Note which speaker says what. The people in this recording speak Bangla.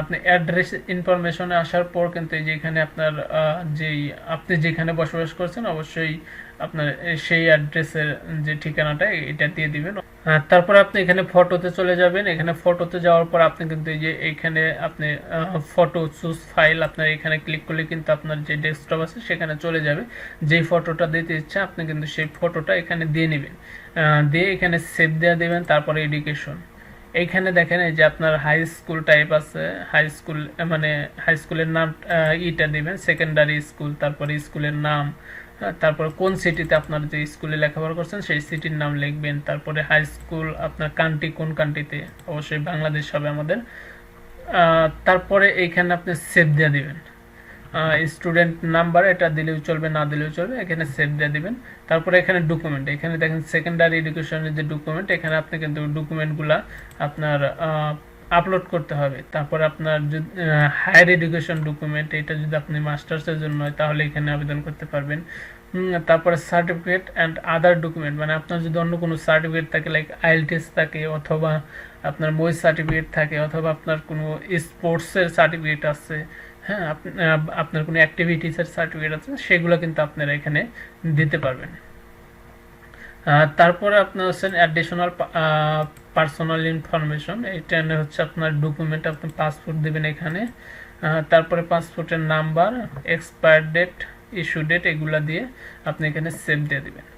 Speaker 1: আপনি অ্যাড্রেস ইনফরমেশনে আসার পর কিন্তু এই যে আপনার যেই, আপনি যেখানে বসবাস করছেন, অবশ্যই আপনার সেই অ্যাড্রেসের যে ঠিকানাটা, এটা দিয়ে দিবেন। তারপর আপনি এখানে ফটোতে চলে যাবেন। এখানে ফটোতে যাওয়ার পর আপনি কিন্তু এই যে এখানে আপনি ফটো চুজ ফাইল আপনার এখানে ক্লিক করলে কিন্তু আপনার যে ডেস্কটপ আছে, সেখানে চলে যাবে। যেই ফটোটা দিতে ইচ্ছা, আপনি কিন্তু সেই ফটোটা এখানে দিয়ে নেবেন। দিয়ে এখানে সেভ দেওয়া দেবেন, তারপরে এডুকেশন এইখানে দেখেন এই যে আপনার হাই স্কুল টাইপ আছে হাই স্কুল মানে হাই স্কুলের নাম ইটা দিবেন সেকেন্ডারি স্কুল তারপরে স্কুলের নাম তারপরে কোন সিটিতে আপনার যে স্কুলে লেখাপড়া করছেন, সেই সিটির নাম লিখবেন, তারপরে হাই স্কুল আপনার কান্ট্রি কোন কান্ট্রিতে অবশ্যই বাংলাদেশ হবে আমাদের তারপরে এইখানে আপনি সেভ দিয়ে দিবেন। স্টুডেন্ট নাম্বার এটা দিলেও চলবে, না দিলেও চলবে, এখানে সেভ দিয়ে দিবেন। তারপরে এখানে ডকুমেন্ট এখানে দেখেন সেকেন্ডারি এডুকেশনের যে ডকুমেন্ট এখানে আপনি কিন্তু ডকুমেন্টগুলা আপনার আপলোড করতে হবে। তারপরে আপনার যদি হায়ার এডুকেশন ডকুমেন্ট এটা যদি আপনি মাস্টার্সের জন্য হয়, তাহলে এখানে আবেদন করতে পারবেন। তারপরে সার্টিফিকেট অ্যান্ড আদার ডকুমেন্ট মানে আপনার যদি অন্য কোনো সার্টিফিকেট থাকে লাইক আইএলটিএস থাকে, অথবা আপনার বই সার্টিফিকেট থাকে, অথবা আপনার কোনো স্পোর্টসের সার্টিফিকেট আছে হ্যাঁ আপনার কোনো অ্যাক্টিভিটিসের সার্টিফিকেট আছে, সেগুলো কিন্তু আপনারা এখানে দিতে পারবেন। তারপরে আপনার হচ্ছেন অ্যাডিশনাল পার্সোনাল ইনফরমেশন এটা হচ্ছে আপনার ডকুমেন্ট আপনি পাসপোর্ট দেবেন এখানে। তারপরে পাসপোর্টের number expire date issue date এগুলা দিয়ে আপনি এখানে সেভ দিয়ে দিবেন।